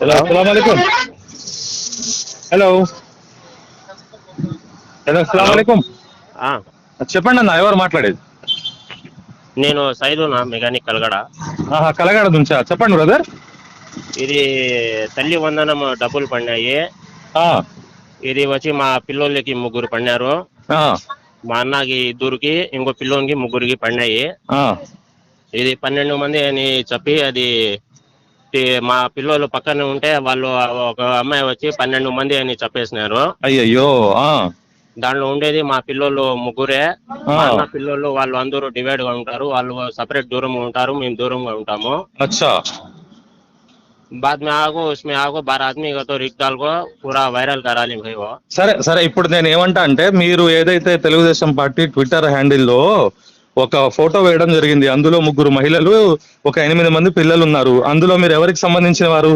Hello hello hello అస్సలం ఆ, చెప్పండి అన్న ఎవరు మాట్లాడేది? నేను సైదునా మెకానిక్ కలగడ. ఆహా కలగాడ నుంచా? చెప్పండి బ్రదర్. ఇది తల్లి వందనం డబ్బులు పడినాయి. ఇది వచ్చి మా పిల్లోళ్ళకి ముగ్గురు పడినారు. మా అన్నకి ఇద్దరికి ఇంకో పిల్లోనికి ముగ్గురికి పడినాయి. ఇది పన్నెండు మంది అని చెప్పి అది మా పిల్లోళ్ళు పక్కన ఉంటే వాళ్ళు ఒక అమ్మాయి వచ్చి పన్నెండు మంది అని చెప్పేసినారు అయ్యయ్యో ఆ, దాంట్లో ఉండేది మా పిల్లోళ్ళు ముగ్గురే ఆ. మా అన్న పిల్లోళ్ళు వాళ్ళు అందరూ డివైడ్ గా ఉంటారు వాళ్ళు సపరేట్ దూరంగా ఉంటారు మేము దూరంగా ఉంటాము అచ్చా बाद में आगो उसमें आगो बारह आदमी का तो रिक्ताल को पूरा वायरल करा ली भाई वो సరే సరే ఇప్పుడు నేను ఏమంటా అంటే మీరు ఏదైతే తెలుగుదేశం పార్టీ ట్విట్టర్ హ్యాండిల్లో ఒక ఫోటో వేయడం జరిగింది అందులో ముగ్గురు మహిళలు ఒక ఎనిమిది మంది పిల్లలు ఉన్నారు అందులో మీరు ఎవరికి సంబంధించిన వారు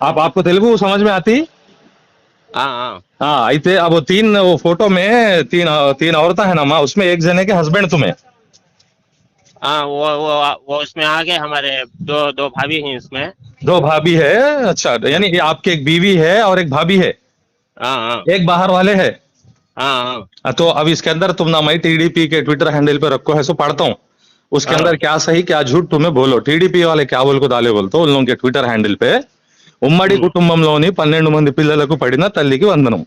आप आपको तेलुगु समझ में आती हाँ हाँ हाँ అయితే अब वो तीन वो फोटो में तीन तीन औरतें हैं ना माँ उसमें एक जने के हस्बैंड तुम्हें हाँ वो वो वो उसमें आगे हमारे दो दो भाभी हैं इसमें दो भाभी है अच्छा यानी ये आपकी एक बीवी है और एक भाभी है हाँ हाँ एक बाहर वाले है हाँ हाँ हाँ, तो अब इसके अंदर तुम ना मैं टीडीपी के ट्विटर हैंडल पे रखो है सो पढ़ता हूँ उसके हाँ। अंदर क्या सही क्या झूठ तुम्हें बोलो టీడీపీ వాళ్ళే क्या बोल को దాలే बोलतो उन लोगों के ట్విట్టర్ హ్యాండిల్ पे ఉమ్మడి కుటుంబంలోని పన్నెండు మంది పిల్లలకు పడిన తల్లికి వందనం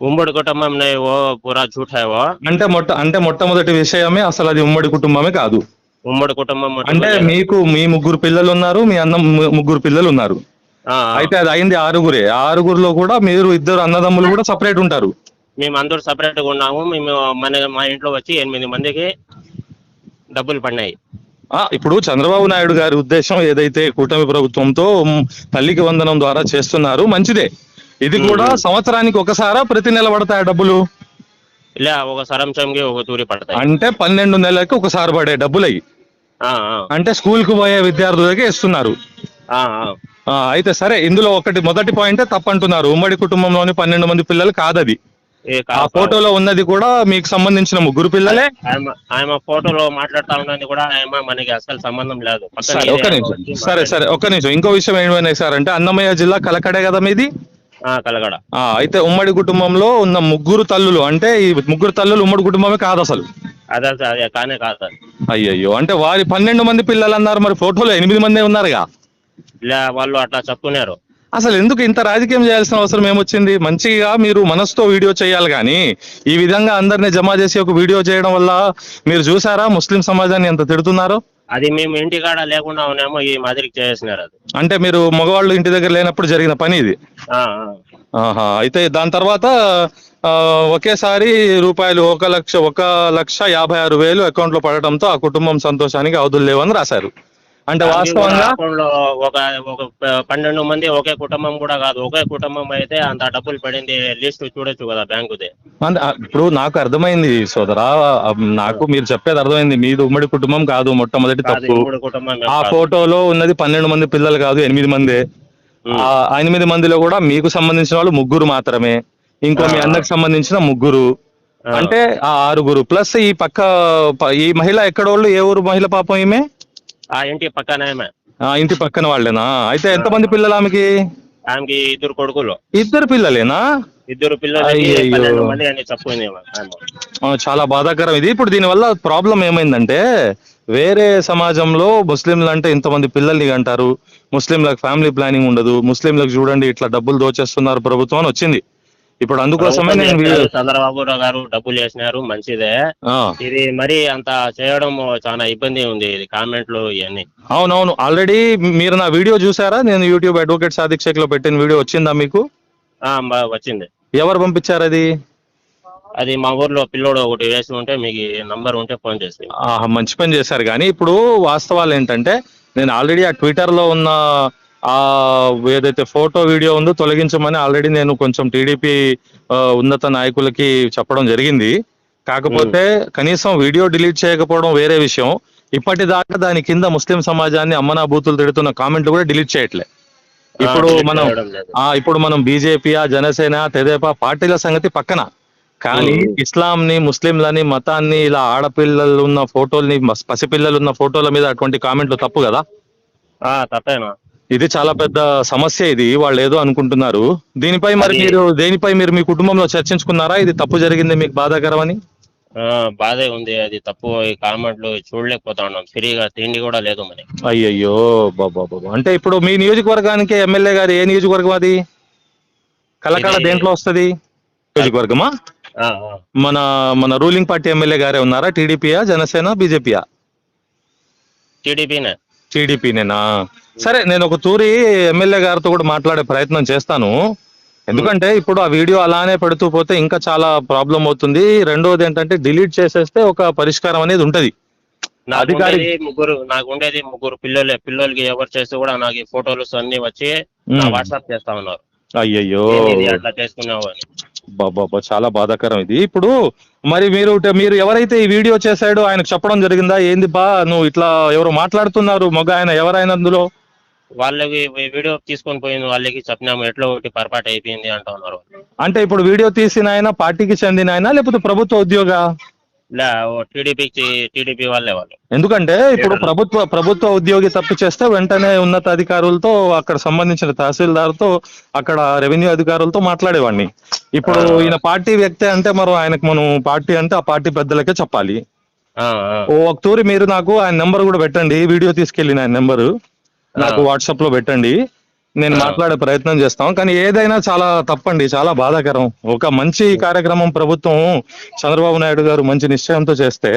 उम्बड़ कुटुंबम नहीं वो पूरा झूठ है वो అంటే మొట్ట అంటే మొట్టమొదటి విషయమే అసలు అది ఉమ్మడి కుటుంబమే కాదు ఉమ్మడి కుటుంబం మొత్తం అంటే లేదు. మీకు మీ ముగ్గురు పిల్లలు ఉన్నారు మీ అన్న ము- ముగ్గురు పిల్లలు ఉన్నారు ఆ, ఆ. అయితే అది అయింది ఆరుగురే ఆ ఆరుగురులో కూడా మీరు ఇద్దరు అన్నదమ్ములు కూడా సపరేట్ ఉంటారు మేము అందరూ సపరేట్గా ఉన్నాము. మేము మన మా ఇంట్లో వచ్చి ఎనిమిది మందికి డబ్బులు పడినాయి. ఆ ఇప్పుడు చంద్రబాబు నాయుడు గారి ఉద్దేశం ఏదైతే కూటమి ప్రభుత్వంతో మ్, తల్లికి వందనం ద్వారా చేస్తున్నారు మంచిదే. ఇది కూడా సంవత్సరానికి ఒకసారా ప్రతి నెల పడతాయి డబ్బులు? ఇలా ఒక సరంశంకి ఒక తూరి పడతాయి. అంటే పన్నెండు నెలలకి ఒకసారి పడే డబ్బులు. అయ్యి ఆ, ఆ, అంటే స్కూల్కు పోయే విద్యార్థులకే ఇస్తున్నారు. ఆ, ఆ. ఆ, అయితే సరే ఇందులో ఒకటి మొదటి పాయింటే తప్పంటున్నారు. ఉమ్మడి కుటుంబంలోని పన్నెండు మంది పిల్లలు కాదది. ఆ. ఫోటోలో ఉన్నది కూడా మీకు సంబంధించిన ముగ్గురు పిల్లలే? ఆయమ ఫోటోలో మాట్లాడుతా ఉన్నది కూడా ఆయమ మనకి అసలు సంబంధం లేదు. సరే ఇదే ఒక్క నిమిషం. సరే సరే ఒక్క నిమిషం. ఇంకో విషయం ఏమైనా సార్ అంటే అన్నమయ్య జిల్లా కలకడే కదా మీది? కలగడ ఆ, అయితే ఉమ్మడి కుటుంబంలో ఉన్న ముగ్గురు తల్లులు అంటే ఈ ముగ్గురు తల్లులు ఉమ్మడి కుటుంబమే కాదు అసలు. అదే సార్, కానే కాదు సార్. అయ్యయ్యో అంటే వారి పన్నెండు మంది పిల్లలు అన్నారు మరి ఫోటోలో ఎనిమిది మందే ఉన్నారుగా? వాళ్ళు అట్లా చెప్పుకున్నారు అసలు ఎందుకు ఇంత రాజకీయం చేయాల్సిన అవసరం ఏమొచ్చింది? మంచిగా మీరు మనసుతో వీడియో చేయాలి కానీ ఈ విధంగా అందరిని జమ చేసి ఒక వీడియో చేయడం వల్ల మీరు చూసారా ముస్లిం సమాజాన్ని ఎంత తిడుతున్నారో? అది మేము ఇంటికాడ లేకుండా ఉన్నామో ఈ మాదిరికి చేసినారు అది. అంటే మీరు మగవాళ్ళు ఇంటి దగ్గర లేనప్పుడు జరిగిన పని ఇది. ఆహా అయితే దాని తర్వాత ఒకేసారి రూపాయలు ఒక లక్ష ఒక లక్ష యాభై ఆరు వేలు అకౌంట్లో పడటంతో ఆ కుటుంబం సంతోషానికి అవధులు లేవని రాశారు. అంటే వాస్తవంగా ఒక ఒక పన్నెండు మంది ఒకే కుటుంబం కూడా కాదు ఒకే కుటుంబం అయితే అంత డబ్బులు పడింది లిస్ట్ చూడొచ్చు కదా బ్యాంకుది అంటే, ఆ, ఇప్పుడు నాకు అర్థమైంది సోదరా నాకు మీరు చెప్పేది అర్థమైంది మీది ఉమ్మడి కుటుంబం కాదు మొట్టమొదటి తప్పు ఆ. ఫోటోలో ఉన్నది పన్నెండు మంది పిల్లలు కాదు ఎనిమిది మందే. ఆ ఎనిమిది మందిలో కూడా మీకు సంబంధించిన వాళ్ళు ముగ్గురు మాత్రమే ఇంకో మీ. అన్నకు సంబంధించిన ముగ్గురు. అంటే ఆ ఆరుగురు ప్లస్ ఈ పక్క ఈ మహిళ ఎక్కడోళ్ళు ఏ ఊరు మహిళ పాపం ఈమె ఆ ఇంటి పక్కనే ఆమె. ఆ ఇంటి పక్కన వాళ్ళేనా? అయితే ఎంతమంది పిల్లలు ఆమెకి? ఆమెకి ఇద్దరు కొడుకులు. ఇద్దరు పిల్లలేనా? ఇద్దరు పిల్లలకి అయ్యయ్యో. పన్నెండు మంది అని చెప్పుకుంది ఆమె. ఆ, చాలా బాధాకరం. ఇది ఇప్పుడు దీనివల్ల ప్రాబ్లం ఏమైందంటే వేరే సమాజంలో ముస్లింలు అంటే ఇంతమంది పిల్లల్ని అంటారు ముస్లింలకు ఫ్యామిలీ ప్లానింగ్ ఉండదు. ముస్లింలకు చూడండి ఇట్లా డబ్బులు దోచేస్తున్నారు ప్రభుత్వం అని వచ్చింది. ఇప్పుడు అందుకోసమే నేను వీడియో చంద్రబాబు గారు డబ్బులు వేసినారు మంచిదే. ఆ, ఇది మరి అంత చేయడం చాలా ఇబ్బంది ఉంది ఇది కామెంట్లు ఇవన్నీ. అవునవును. ఆల్రెడీ మీరు నా వీడియో చూసారా? నేను యూట్యూబ్ అడ్వకేట్ సాదిక్ షేక్లో పెట్టిన వీడియో వచ్చిందా మీకు? ఆ, వచ్చింది. ఎవరు పంపించారు అది? అది మా ఊర్లో పిల్లోడు ఒకటి వేసి ఉంటే మీకు నంబర్ ఉంటే ఫోన్ చేసి. ఆహా, మంచి పని చేశారు. కానీ ఇప్పుడు వాస్తవాలు ఏంటంటే నేను ఆల్రెడీ ఆ ట్విట్టర్లో ఉన్న ఆ ఏదైతే ఫోటో వీడియో ఉందో తొలగించమని ఆల్రెడీ నేను కొంచెం టీడీపీ ఉన్నత నాయకులకి చెప్పడం జరిగింది. కాకపోతే కనీసం వీడియో డిలీట్ చేయకపోవడం వేరే విషయం. ఇప్పటిదాకా దాని కింద ముస్లిం సమాజాన్ని అమ్మనా బూతులు తిడుతున్న కామెంట్లు కూడా డిలీట్ చేయట్లే. ఇప్పుడు మనం. ఆ ఇప్పుడు మనం బీజేపీ జనసేన తెదేపా పార్టీల సంగతి పక్కన. కానీ. ఇస్లాం ని ముస్లింలని మతాన్ని ఇలా ఆడపిల్లలు ఉన్న ఫోటోల్ని పసిపిల్లలు ఉన్న ఫోటోల మీద అటువంటి కామెంట్లు తప్పు కదా? ఆ, తప్పేనా? ఇది చాలా పెద్ద సమస్య ఇది. వాళ్ళు ఏదో అనుకుంటున్నారు. దీనిపై మరి మీరు దేనిపై మీరు మీ కుటుంబంలో చర్చించుకున్నారా? ఇది తప్పు జరిగింది మీకు బాధాకరమని? ఆ, బాధే ఉంది. అది తప్పు ఈ కామెంట్లు చూడలేకపోతా ఉన్నాం ఫ్రీగా తిండి కూడా లేదు మరి. అయ్యయ్యో బాబా బాబా అంటే ఇప్పుడు మీ నియోజకవర్గానికి ఎమ్మెల్యే గారు ఏ నియోజకవర్గం అది? కలకడ ఇది- దేంట్లో వస్తది? నియోజకవర్గమా? ఆ, ఆ. మన మన రూలింగ్ పార్టీ ఎమ్మెల్యే గారే ఉన్నారా? టీడీపీయా జనసేన బీజేపీయా? టీడీపీనే. టీడీపీనేనా? సరే నేను ఒక తూరి ఎమ్మెల్యే గారితో కూడా మాట్లాడే ప్రయత్నం చేస్తాను. ఎందుకంటే ఇప్పుడు ఆ వీడియో అలానే పెడుతూ పోతే ఇంకా చాలా ప్రాబ్లం అవుతుంది. రెండోది ఏంటంటే డిలీట్ చేసేస్తే ఒక పరిష్కారం అనేది ఉంటది. అధికారి- ముగ్గురు నాకు ఉండేది ముగ్గురు పిల్లలే. పిల్లలకి ఎవరు చేస్తే కూడా నాకు ఫోటోలు అన్ని వచ్చి. వాట్సాప్ చేస్తా ఉన్నారు. ఇది అట్లా చేసుకున్నావు బాబా చాలా బాధాకరం ఇది. ఇప్పుడు మరి మీరు మీరు ఎవరైతే ఈ వీడియో చేశాడో ఆయనకు చెప్పడం జరిగిందా? ఏంది బా నువ్వు ఇట్లా ఎవరు మాట్లాడుతున్నారు? మగ ఆయన ఎవరైనా అందులో? వాళ్ళకి వీడియో తీసుకొని పోయింది వాళ్ళకి చెప్పినాము ఎట్లా ఒకటి పొరపాటు అయిపోయింది అంటా ఉన్నారు అంటే ఇప్పుడు వీడియో తీసిన ఆయన పార్టీకి చెందిన ఆయన లేకపోతే ప్రభుత్వ ఉద్యోగ? లే టీడీపీకి టీడీపీ వాళ్ళే వాళ్ళు. ఎందుకంటే ఇప్పుడు ప్రభుత్వ ప్రభుత్వ ఉద్యోగి తప్పు చేస్తే వెంటనే ఉన్నత అధికారులతో అక్కడ సంబంధించిన తహసీల్దార్తో అక్కడ రెవెన్యూ అధికారులతో మాట్లాడేవాడిని. ఇప్పుడు. ఈయన పార్టీ వ్యక్తి అంటే మరి ఆయనకు మనం పార్టీ అంటే ఆ పార్టీ పెద్దలకే చెప్పాలి. ఒక తూరి మీరు నాకు ఆయన నెంబర్ కూడా పెట్టండి. వీడియో తీసుకెళ్ళిన ఆయన నెంబరు. నాకు. వాట్సాప్లో పెట్టండి. నేను. మాట్లాడే ప్రయత్నం చేస్తాం. కానీ ఏదైనా చాలా తప్పండి చాలా బాధాకరం. ఒక మంచి కార్యక్రమం ప్రభుత్వం చంద్రబాబు నాయుడు గారు మంచి నిశ్చయంతో చేస్తే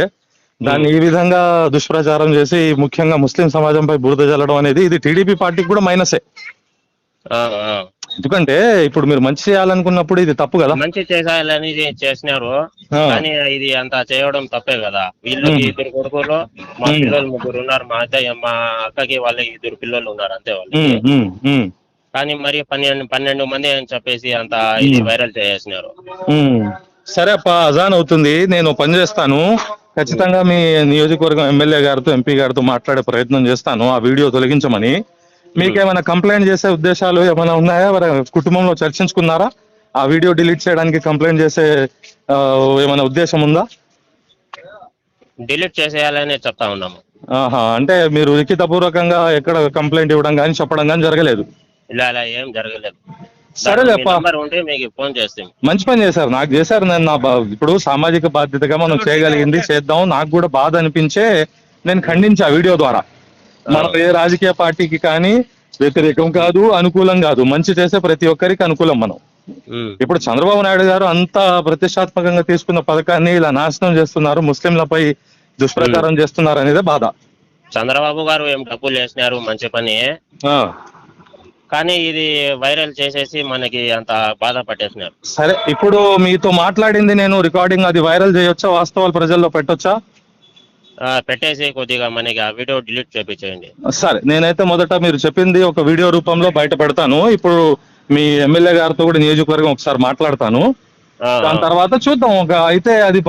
దాన్ని ఈ విధంగా దుష్ప్రచారం చేసి ముఖ్యంగా ముస్లిం సమాజంపై బురద జల్లడం అనేది ఇది టీడీపీ పార్టీకి కూడా మైనసే. ఎందుకంటే ఇప్పుడు మీరు మంచి చేయాలనుకున్నప్పుడు ఇది తప్పు కదా. మంచి చేసాలని చేసినారు. కానీ ఇది అంత చేయడం తప్పే కదా. వీళ్ళకి మ్మ్. ఇద్దరు కొడుకులు మా. పిల్లలు ముగ్గురు ఉన్నారు. మా అత్తయ్య మా అక్కకి వాళ్ళకి ఇద్దరు పిల్లలు ఉన్నారు అంతే వాళ్ళు కానీ మరి పన్నెండు పన్నెండు మంది అని చెప్పేసి అంత ఇది. వైరల్ చేసేసినారు. ఉమ్. సరే అప్ప అజాన్ అవుతుంది. నేను పని చేస్తాను. ఖచ్చితంగా మీ నియోజకవర్గం ఎమ్మెల్యే గారితో ఎంపీ గారితో మాట్లాడే ప్రయత్నం చేస్తాను. ఆ వీడియో తొలగించమని. మీకేమైనా కంప్లైంట్ చేసే ఉద్దేశాలు ఏమైనా ఉన్నాయా? మరి కుటుంబంలో చర్చించుకున్నారా ఆ వీడియో డిలీట్ చేయడానికి కంప్లైంట్ చేసే ఏమైనా ఉద్దేశం ఉందా? డిలీట్ చేసేయాలని చెప్తా ఉన్నాము. ఆహా అంటే మీరు లిఖితపూర్వకంగా ఎక్కడ కంప్లైంట్ ఇవ్వడం కానీ చెప్పడం కానీ జరగలేదు? ఇలా ఏం జరగలేదు. సరేలేప్పా నంబర్ ఉంటే మీకు ఫోన్ చేస్తాం. మంచి పని చేశారు. నాకు చేశారు నేను నా బా- ఇప్పుడు సామాజిక బాధ్యతగా మనం చేయగలిగింది చేద్దాం. నాకు కూడా బాధ అనిపించే నేను ఖండించా వీడియో ద్వారా. మనం ఏ రాజకీయ పార్టీకి కానీ వ్యతిరేకం కాదు అనుకూలం కాదు. మంచి చేసే ప్రతి ఒక్కరికి అనుకూలం మనం. ఇప్పుడు చంద్రబాబు నాయుడు గారు అంత ప్రతిష్టాత్మకంగా తీసుకున్న పథకాన్ని ఇలా నాశనం చేస్తున్నారు ముస్లింలపై దుష్ప్రచారం చేస్తున్నారు అనేదే బాధ. చంద్రబాబు గారు ఏం డబ్బులు వేసినారు మంచి పని. ఆ, కానీ ఇది వైరల్ చేసేసి మనకి అంత బాధ పట్టేసినారు. సరే ఇప్పుడు మీతో మాట్లాడింది నేను రికార్డింగ్ అది వైరల్ చేయొచ్చా వాస్తవాలు ప్రజల్లో పెట్టొచ్చా? పెట్టేసి కొద్దిగా మనకి ఆ వీడియో డిలీట్ చేపించేయండి. సరే నేనైతే మొదట మీరు చెప్పింది ఒక వీడియో రూపంలో బయట పెడతాను. ఇప్పుడు మీ ఎమ్మెల్యే గారితో కూడా నియోజకవర్గం ఒకసారి మాట్లాడతాను. దాని తర్వాత చూద్దాం. ఒక అయితే అది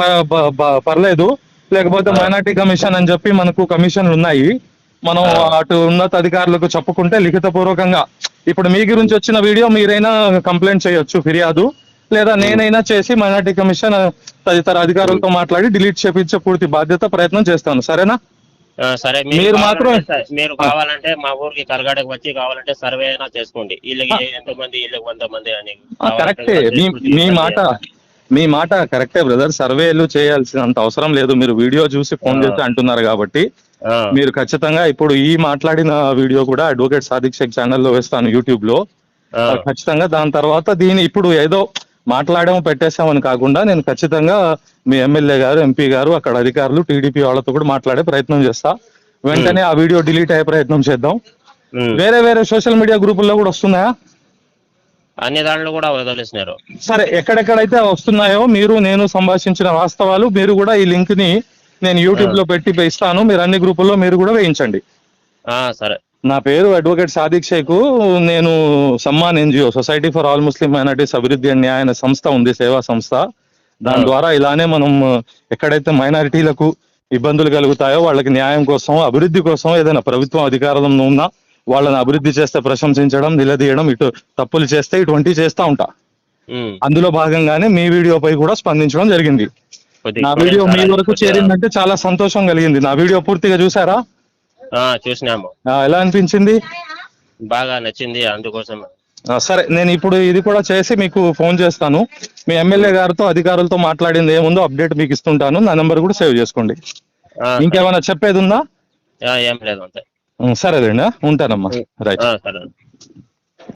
పర్లేదు. లేకపోతే మైనార్టీ కమిషన్ అని చెప్పి మనకు కమిషన్లు ఉన్నాయి. మనం. అటు ఉన్నత అధికారులకు చెప్పుకుంటే లిఖిత పూర్వకంగా ఇప్పుడు మీ గురించి వచ్చిన వీడియో మీరైనా కంప్లైంట్ చేయొచ్చు ఫిర్యాదు. లేదా నేనైనా చేసి మైనార్టీ కమిషన్ తదితర అధికారులతో మాట్లాడి డిలీట్ చేపించే పూర్తి బాధ్యత ప్రయత్నం చేస్తాను. సరేనా? సరే మీరు మాత్రం- మీరు కావాలంటే మా ఊరికి కరగాడకు వచ్చి కావాలంటే సర్వే అయినా చేసుకోండి. వీళ్ళకి ఎంతమంది వీళ్ళకి వంద మంది అని కరెక్టే. మీ మాట మీ మాట కరెక్టే బ్రదర్. సర్వేలు చేయాల్సినంత అవసరం లేదు. మీరు వీడియో చూసి ఫోన్. చేసి అంటున్నారు కాబట్టి మీరు ఖచ్చితంగా ఇప్పుడు ఈ మాట్లాడిన వీడియో కూడా అడ్వకేట్ సాదిక్ షేక్ ఛానల్లో వేస్తాను యూట్యూబ్లో ఖచ్చితంగా దాని తర్వాత దీని ఇప్పుడు ఏదో మాట్లాడాము పెట్టేశామని కాకుండా నేను ఖచ్చితంగా మీ ఎమ్మెల్యే గారు ఎంపీ గారు అక్కడ అధికారులు టీడీపీ వాళ్ళతో కూడా మాట్లాడే ప్రయత్నం చేస్తా. వెంటనే ఆ వీడియో డిలీట్ అయ్యే ప్రయత్నం చేద్దాం. వేరే వేరే సోషల్ మీడియా గ్రూపుల్లో కూడా వస్తున్నాయా? అన్ని దాంట్లో కూడా వదిలేసినారు. సరే ఎక్కడెక్కడైతే వస్తున్నాయో మీరు నేను సంభాషించిన వాస్తవాలు మీరు కూడా ఈ లింక్ని నేను యూట్యూబ్లో పెట్టి ఇస్తాను. మీరు అన్ని గ్రూపుల్లో మీరు కూడా వేయించండి. సరే. నా పేరు అడ్వకేట్ సాదిక్ షేక్. నేను Samman NGO society for all Muslim minorities అభివృద్ధి అండ్ న్యాయ సంస్థ ఉంది సేవా సంస్థ. దాని. ద్వారా ఇలానే మనం ఎక్కడైతే మైనారిటీలకు ఇబ్బందులు కలుగుతాయో వాళ్ళకి న్యాయం కోసం అభివృద్ధి కోసం ఏదైనా ప్రభుత్వం అధికారంలో ఉన్నా వాళ్ళని అభివృద్ధి చేస్తే ప్రశంసించడం నిలదీయడం ఇటు తప్పులు చేస్తే ఇటువంటివి చేస్తా ఉంటా. అందులో భాగంగానే మీ వీడియోపై కూడా స్పందించడం జరిగింది. నా వీడియో మీ వరకు చేరిందంటే చాలా సంతోషం కలిగింది. నా వీడియో పూర్తిగా చూసారా? చూసినాము. ఎలా అనిపించింది? బాగా నచ్చింది అందుకోసం. సరే నేను ఇప్పుడు ఇది కూడా చేసి మీకు ఫోన్ చేస్తాను. మీ ఎమ్మెల్యే గారితో అధికారులతో మాట్లాడింది ఏముందో అప్డేట్ మీకు ఇస్తుంటాను. నా నెంబర్ కూడా సేవ్ చేసుకోండి. ఇంకేమైనా చెప్పేది ఉందా ఏం లేదు సరేలేండి ఉంటానమ్మా. రైట్.